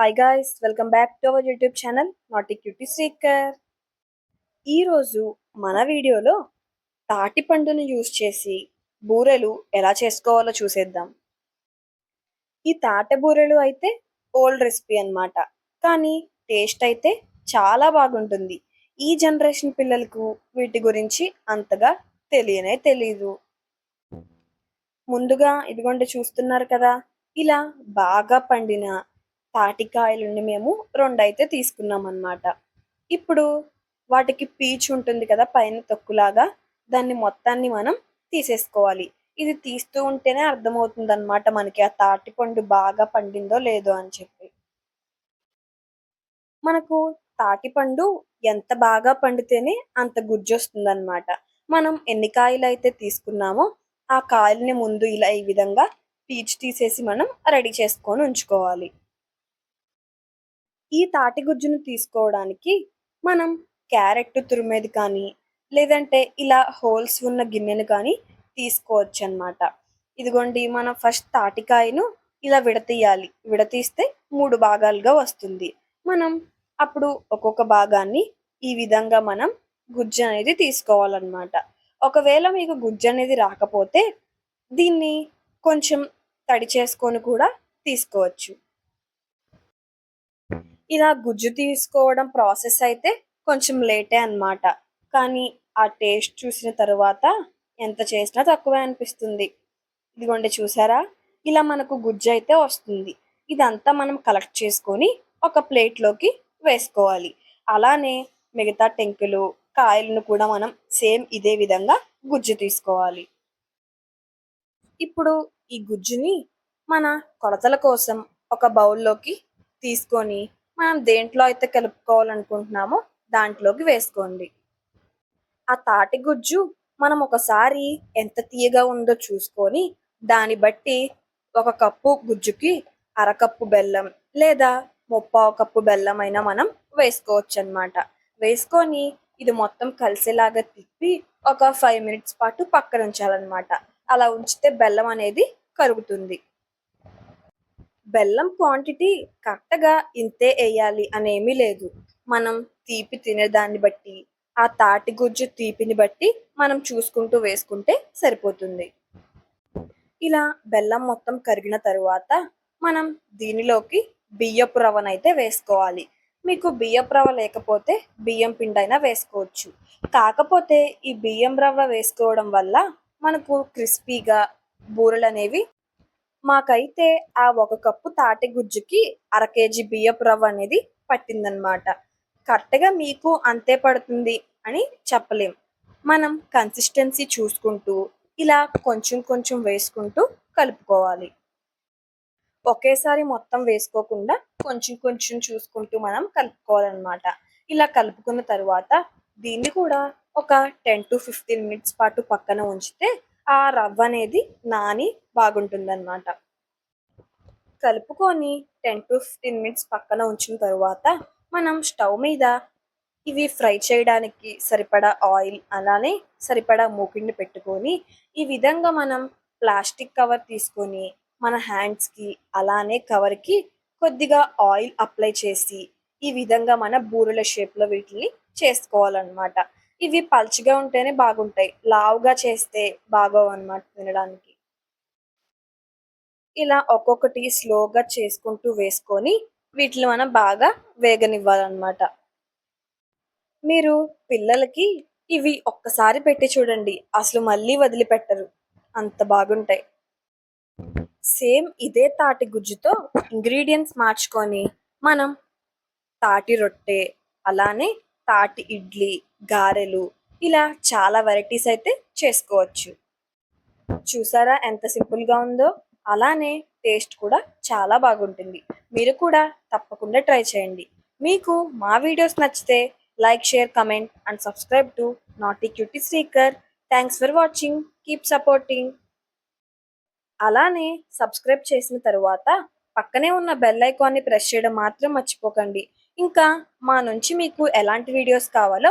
Hi guys welcome back to our YouTube channel naughty cutie Srikar ఈరోజు మన వీడియోలో తాటి పండును యూజ్ చేసి బూరెలు ఎలా చేసుకోవాలో చూసేద్దాం. ఈ తాట బూరెలు అయితే ఓల్డ్ రెసిపీ అన్నమాట. కానీ టేస్ట్ అయితే చాలా బాగుంటుంది. ఈ జనరేషన్ పిల్లలకు వీటి గురించి అంతగా తెలియనే తెలీదు. ముందుగా ఇదిగోండి చూస్తున్నారు కదా ఇలా బాగా పండిన తాటికాయలుండి మేము రెండు అయితే తీసుకున్నాం అన్నమాట ఇప్పుడు వాటికి పీచు ఉంటుంది కదా పైన తొక్కులాగా దాన్ని మొత్తాన్ని మనం తీసేసుకోవాలి. ఇది తీస్తూ ఉంటేనే అర్థమవుతుంది అనమాట మనకి ఆ తాటి పండు బాగా పండిందో లేదో అని చెప్పి. మనకు తాటి పండు ఎంత బాగా పండితేనే అంత గుజ్జు వస్తుంది అనమాట మనం ఎన్ని కాయలు అయితే తీసుకున్నామో ఆ కాయల్ని ముందు ఇలా ఈ విధంగా పీచు తీసేసి మనం రెడీ చేసుకొని ఉంచుకోవాలి. ఈ తాటి గుజ్జును తీసుకోవడానికి మనం క్యారెట్ తురిమేది కానీ లేదంటే ఇలా హోల్స్ ఉన్న గిన్నెను కానీ తీసుకోవచ్చు అన్నమాట ఇదిగోండి మనం ఫస్ట్ తాటికాయను ఇలా విడతీయాలి. విడతీస్తే మూడు భాగాలుగా వస్తుంది. మనం అప్పుడు ఒక్కొక్క భాగాన్ని ఈ విధంగా మనం గుజ్జు అనేది తీసుకోవాలన్నమాట. ఒకవేళ మీకు గుజ్జు అనేది రాకపోతే దీన్ని కొంచెం తడి చేసుకొని కూడా తీసుకోవచ్చు. ఇలా గుజ్జు తీసుకోవడం ప్రాసెస్ అయితే కొంచెం లేటే అన్నమాట. కానీ ఆ టేస్ట్ చూసిన తర్వాత ఎంత చేసినా తక్కువే అనిపిస్తుంది. ఇదిగోండి చూసారా? ఇలా మనకు గుజ్జు అయితే వస్తుంది. ఇదంతా మనం కలెక్ట్ చేసుకొని ఒక ప్లేట్లోకి వేసుకోవాలి. అలానే మిగతా టెంకులు కాయలను కూడా మనం సేమ్ ఇదే విధంగా గుజ్జు తీసుకోవాలి. ఇప్పుడు ఈ గుజ్జుని మన కొలతల కోసం ఒక బౌల్లోకి తీసుకొని మనం దేంట్లో అయితే కలుపుకోవాలనుకుంటున్నామో దాంట్లోకి వేసుకోండి. ఆ తాటి గుజ్జు మనం ఒకసారి ఎంత తీయగా ఉందో చూసుకొని దాన్ని బట్టి ఒక కప్పు గుజ్జుకి అరకప్పు బెల్లం లేదా ముప్పావు కప్పు బెల్లం అయినా మనం వేసుకోవచ్చు అనమాట వేసుకొని ఇది మొత్తం కలిసేలాగా తిప్పి ఒక ఫైవ్ మినిట్స్ పాటు పక్కన ఉంచాలన్నమాట అలా ఉంచితే బెల్లం అనేది కరుగుతుంది. బెల్లం క్వాంటిటీ కరెక్ట్గా ఇంతే వేయాలి అనేమీ లేదు. మనం తీపి తినేదాన్ని బట్టి ఆ తాటి గుజ్జు తీపిని బట్టి మనం చూసుకుంటూ వేసుకుంటే సరిపోతుంది. ఇలా బెల్లం మొత్తం కరిగిన తరువాత మనం దీనిలోకి బియ్యపు రవ్వనైతే వేసుకోవాలి. మీకు బియ్యపు రవ్వ లేకపోతే బియ్యం పిండి అయినా వేసుకోవచ్చు. కాకపోతే ఈ బియ్యం రవ్వ వేసుకోవడం వల్ల మనకు క్రిస్పీగా బూరెలు అనేవి మాకైతే ఆ ఒక కప్పు తాటి గుజ్జుకి అర కేజీ బియ్యపు రవ్వ అనేది పట్టిందనమాట కరెక్ట్గా మీకు అంతే పడుతుంది అని చెప్పలేం. మనం కన్సిస్టెన్సీ చూసుకుంటూ ఇలా కొంచెం కొంచెం వేసుకుంటూ కలుపుకోవాలి. ఒకేసారి మొత్తం వేసుకోకుండా కొంచెం కొంచెం చూసుకుంటూ మనం కలుపుకోవాలన్నమాట. ఇలా కలుపుకున్న తర్వాత దీన్ని కూడా ఒక టెన్ టు ఫిఫ్టీన్ మినిట్స్ పాటు పక్కన ఉంచితే ఆ రవ్వ అనేది నాని బాగుంటుందన్నమాట. కలుపుకొని టెన్ టు ఫిఫ్టీన్ మినిట్స్ పక్కన ఉంచిన తర్వాత మనం స్టవ్ మీద ఇవి ఫ్రై చేయడానికి సరిపడా ఆయిల్ అలానే సరిపడా మూకిండి పెట్టుకొని ఈ విధంగా మనం ప్లాస్టిక్ కవర్ తీసుకొని మన హ్యాండ్స్కి అలానే కవర్కి కొద్దిగా ఆయిల్ అప్లై చేసి ఈ విధంగా మన బూరెల షేప్లో వీటిని చేసుకోవాలన్నమాట. ఇవి పలుచగా ఉంటేనే బాగుంటాయి. లావుగా చేస్తే బాగోవు అనమాట తినడానికి. ఇలా ఒక్కొక్కటి స్లోగా చేసుకుంటూ వేసుకొని వీటిని మనం బాగా వేగనివ్వాలన్నమాట. మీరు పిల్లలకి ఇవి ఒక్కసారి పెట్టి చూడండి. అసలు మళ్ళీ వదిలిపెట్టరు. అంత బాగుంటాయి. సేమ్ ఇదే తాటి గుజ్జుతో ఇంగ్రీడియంట్స్ మార్చుకొని మనం తాటి రొట్టె అలానే తాటి ఇడ్లీ గారెలు ఇలా చాలా వెరైటీస్ అయితే చేసుకోవచ్చు. చూసారా ఎంత సింపుల్గా ఉందో? అలానే టేస్ట్ కూడా చాలా బాగుంటుంది. మీరు కూడా తప్పకుండా ట్రై చేయండి. మీకు మా వీడియోస్ నచ్చితే like share comment and subscribe to naughty cutie speaker thanks for watching keep supporting అలానే సబ్స్క్రైబ్ చేసిన తరువాత పక్కనే ఉన్న బెల్ ఐకాన్ని ప్రెస్ చేయడం మాత్రం మర్చిపోకండి. ఇంకా మా నుంచి మీకు ఎలాంటి వీడియోస్ కావాలో